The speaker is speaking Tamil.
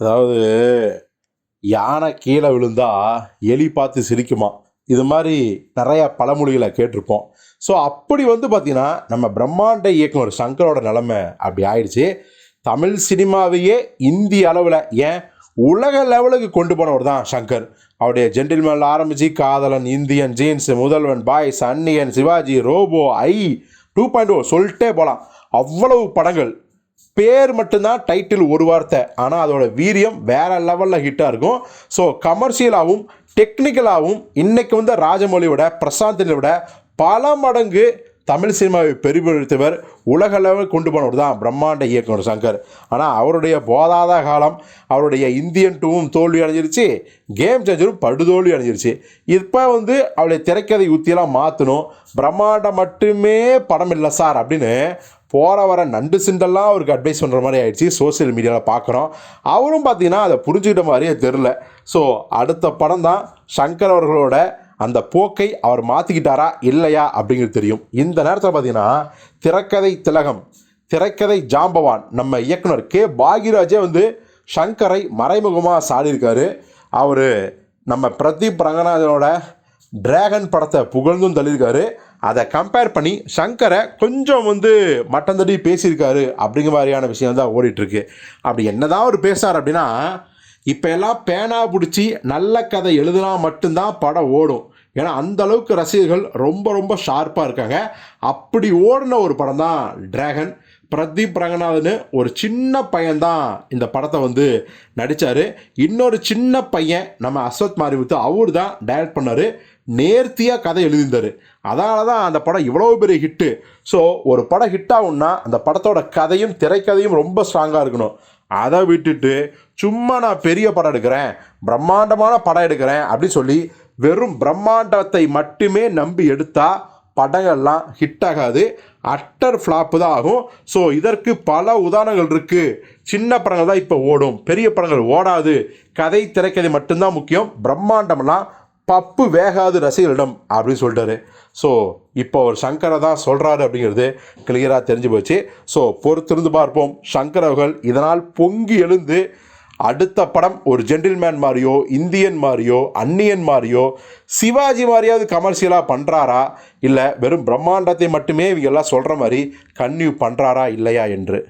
அதாவது யானை கீழே விழுந்தா எலி பார்த்து சிரிக்குமா? இது மாதிரி நிறையா பழமொழிகளை கேட்டிருப்போம். ஸோ அப்படி வந்து பார்த்திங்கன்னா நம்ம பிரம்மாண்ட இயக்குனர் சங்கரோட நிலைமை அப்படி ஆயிடுச்சு. தமிழ் சினிமாவையே இந்திய அளவில் ஏன்? உலக லெவலுக்கு கொண்டு போனவர் தான் சங்கர். அவருடைய ஜென்டில்மேன் ஆரம்பிச்சு Kadhalan Indian Jeans Mudhalvan Boys Anniyan Sivaji Robo I two point O சொல்லிட்டே போகலாம் அவ்வளவு படங்கள். பேர் மட்டும்தான் டைட்டில் ஒரு வார்த்தை. ஆனால் அதோட வீரியம் வேற லெவலில் ஹிட்டாக இருக்கும். ஸோ கமர்ஷியலாகவும் டெக்னிக்கலாகவும் இன்றைக்கு வந்து ராஜமொழியோட விட பிரசாந்தினை விட பல மடங்கு தமிழ் சினிமாவை பெருமைப்படுத்தவர் உலக அளவில் கொண்டு போனவர் தான் பிரம்மாண்ட இயக்குனர் சங்கர். ஆனால் அவருடைய போதாத காலம் அவருடைய இந்தியன் டூவும் தோல்வி அடைஞ்சிருச்சு கேம் சேஞ்சரும் படுதோல்வி அடைஞ்சிருச்சு. இப்போ வந்து அவருடைய திரைக்கதை உத்தியெல்லாம் மாற்றணும் பிரம்மாண்டம் மட்டுமே படம் இல்லை சார் அப்படின்னு போகிற வர நண்டு சிண்டெல்லாம் அவருக்கு அட்வைஸ் பண்ணுற மாதிரி ஆயிடுச்சு சோஷியல் மீடியாவில் பார்க்குறோம் அவரும் பார்த்தீங்கன்னா அதை புரிஞ்சுக்கிட்ட மாதிரியே தெரில ஸோ அடுத்த படம் தான் சங்கர் அவர்களோட அந்த போக்கை அவர் மாற்றிக்கிட்டாரா இல்லையா அப்படிங்கிறது தெரியும். இந்த நேரத்தில் பார்த்தீங்கன்னா திரைக்கதை திலகம் திரைக்கதை ஜாம்பவான் நம்ம இயக்குனர் கே. பாகிராஜே வந்து சங்கரை மறைமுகமாக சாடியிருக்காரு. அவர் நம்ம பிரதீப் ரங்கநாதனோட டிராகன் படத்தை புகழ்ந்தும் தள்ளியிருக்காரு. அதை கம்பேர் பண்ணி சங்கரை கொஞ்சம் வந்து மட்டந்தடி பேசியிருக்காரு அப்படிங்கிற மாதிரியான விஷயம் தான் ஓடிட்டுருக்கு. அப்படி என்னதான் அவர் பேசினார் அப்படின்னா இப்போ எல்லாம் பேனா பிடிச்சி நல்ல கதை எழுதுனா மட்டும்தான் படம் ஓடும். ஏன்னா அந்த அளவுக்கு ரசிகர்கள் ரொம்ப ரொம்ப ஷார்ப்பாக இருக்காங்க. அப்படி ஓடின ஒரு படம் தான் டிராகன் பிரதீப் ரங்கநாதன் ஒரு சின்ன பையன்தான் இந்த படத்தை வந்து நடித்தார் இன்னொரு சின்ன பையன் நம்ம அஸ்வத் மாரிவுத்து அவர் தான் டைரக்ட் பண்ணார். நேர்த்தியாக கதை எழுதியிருந்தார். அதனால தான் அந்த படம் இவ்வளோ பெரிய ஹிட்டு ஸோ ஒரு படம் ஹிட் ஆகும்னா அந்த படத்தோட கதையும் திரைக்கதையும் ரொம்ப ஸ்ட்ராங்காக இருக்கணும். அதை விட்டுட்டு சும்மா நான் பெரிய படம் எடுக்கிறேன் பிரம்மாண்டமான படம் எடுக்கிறேன் அப்படின்னு சொல்லி வெறும் பிரம்மாண்டத்தை மட்டுமே நம்பி எடுத்தால் படங்கள்லாம் ஹிட் ஆகாது. அட்டர் ஃப்ளாப்பு தான் ஆகும். ஸோ இதற்கு பல உதாரணங்கள் இருக்குது சின்ன படங்கள் தான் இப்போ ஓடும். பெரிய படங்கள் ஓடாது. கதை திரைக்கதை மட்டும்தான் முக்கியம். பிரம்மாண்டம்லாம் பப்பு வேகாது ரசிகர்களிடம் அப்படின்னு சொல்லிட்டாரு. ஸோ இப்போ ஒரு சங்கரை தான் சொல்கிறாரு அப்படிங்கிறது கிளியராக தெரிஞ்சு போச்சு. ஸோ பொறுத்திருந்து பார்ப்போம். சங்கர் அவர்கள் இதனால் பொங்கி எழுந்து அடுத்த படம் ஒரு ஜென்டில்மேன் மாதிரியோ இந்தியன் மாதிரியோ அந்நியன் மாதிரியோ சிவாஜி மாதிரியாவது கமர்ஷியலாக பண்ணுறாரா இல்லை வெறும் பிரம்மாண்டத்தை மட்டுமே இவங்க எல்லாம் சொல்கிற மாதிரி கன்னியூ பண்ணுறாரா இல்லையா? என்று.